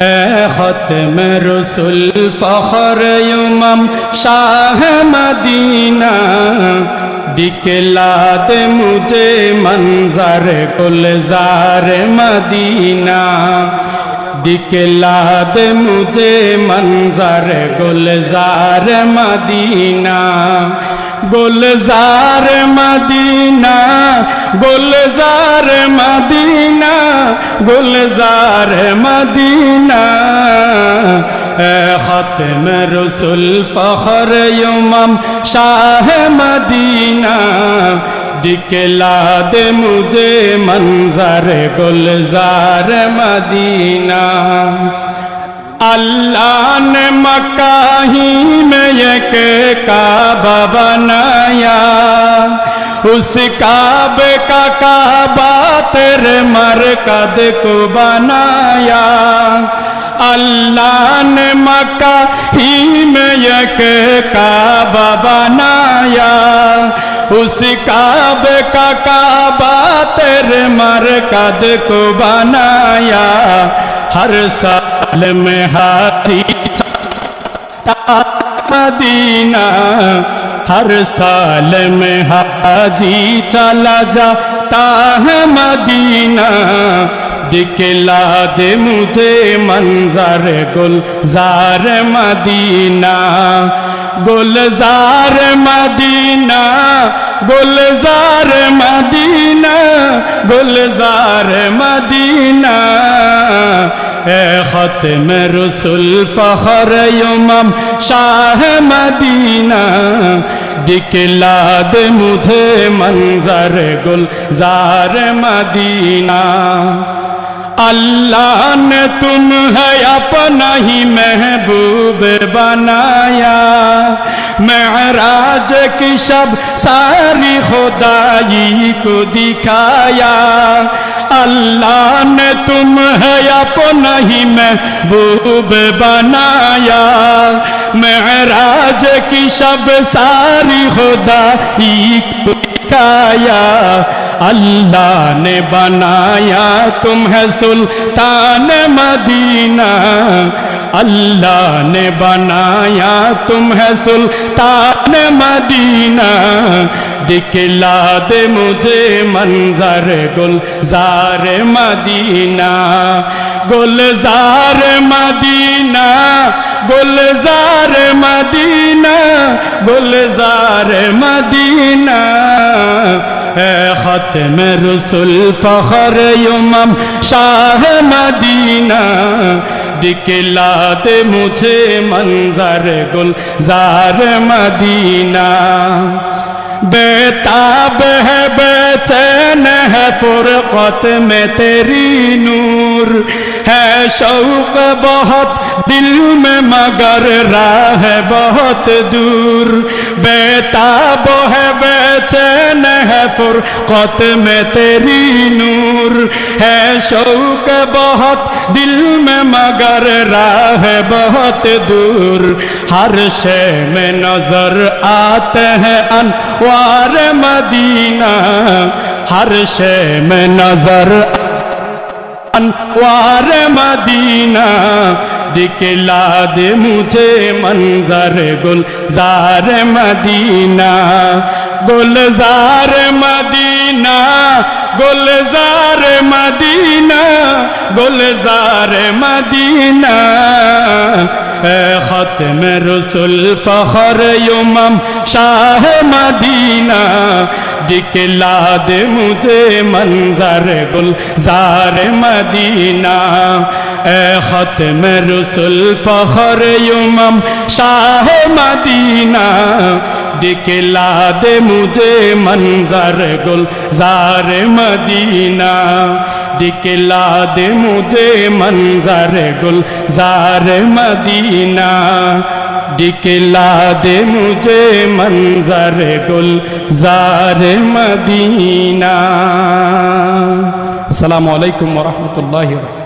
ختم رسول فخر امم شاہ مدینہ دکھلا دے مجھے منظر گلزار مدینہ دکھلا دے مجھے منظر گلزار مدینہ گلزار مدینہ گلزار مدینہ گلزار مدینہ، اے ختم رسول، فخر یمم شاہ مدینہ۔ دکھلا دے مجھے منظر گلزار مدینہ۔ اللہ نے مکہ ہی میں ایک کعبہ بنایا۔ اس کعبے کا کعبہ تیرے مرکد کو بنایا۔ اللہ نے مکہ ہی میں ایک کعبہ بنایا۔ اس کعبے کا کعبہ تیرے مرکد کو بنایا۔ ہر سال میں ہاتھی مدینہ۔ ہر سال میں حاجی چلا جاتا ہے مدینہ۔ دکھلا دے مجھے منظر گلزار مدینہ۔ گلزار مدینہ گلزار مدینہ گلزار مدینہ۔ اے ختم رسول، فخر یمم شاہ مدینہ دکھلا دے مجھے منظر گلزار مدینہ۔ اللہ نے تم ہے اپنا ہی محبوب بنایا۔ معراج کی شب ساری خدائی کو دکھایا۔ اللہ نے تم ہے اپنا ہی محبوب بنایا۔ معراج کی شب ساری خدائی کو پکایا اللہ نے بنایا تم ہے سلطان مدینہ۔ اللہ نے بنایا تم ہے سلطان مدینہ۔ دکھلا دے مجھے منظر گلزار مدینہ۔ گلزار مدینہ گلزار مدینہ گلزار مدینہ۔ ختم رسول فخر یمم شاہ مدینہ دکھلا دے مجھے منظر گلزار مدینہ بیتاب ہے بیچین ہے فرقت میں تیری نور ہے شوق بہت دل میں مگر راہ ہے بہت دور بیتاب ہے بیچین ہے فرقت میں تیری نور۔ ہے شوق بہت، دل میں مگر راہ ہے بہت دور۔ ہر شے میں نظر آتے ہیں انوار مدینہ۔ ہر شے میں نظر انوار مدینہ۔ دکھلا دے مجھے منظر گلزار مدینہ گلزار مدینہ گلزار مدینہ گلزار مدینہ اے ختم رسول فخر یمم شاہ مدینہ دکھلا دے مجھے منظر گلزار مدینہ اے ختم رسول فخر یمم شاہ مدینہ دکھلا دے مجھے منظر گلزار مدینہ دکھلا دے مجھے منظر گلزار مدینہ دکھلا دے مجھے منظر گلزار مدینہ السلام علیکم ورحمۃ اللہ وبرکاتہ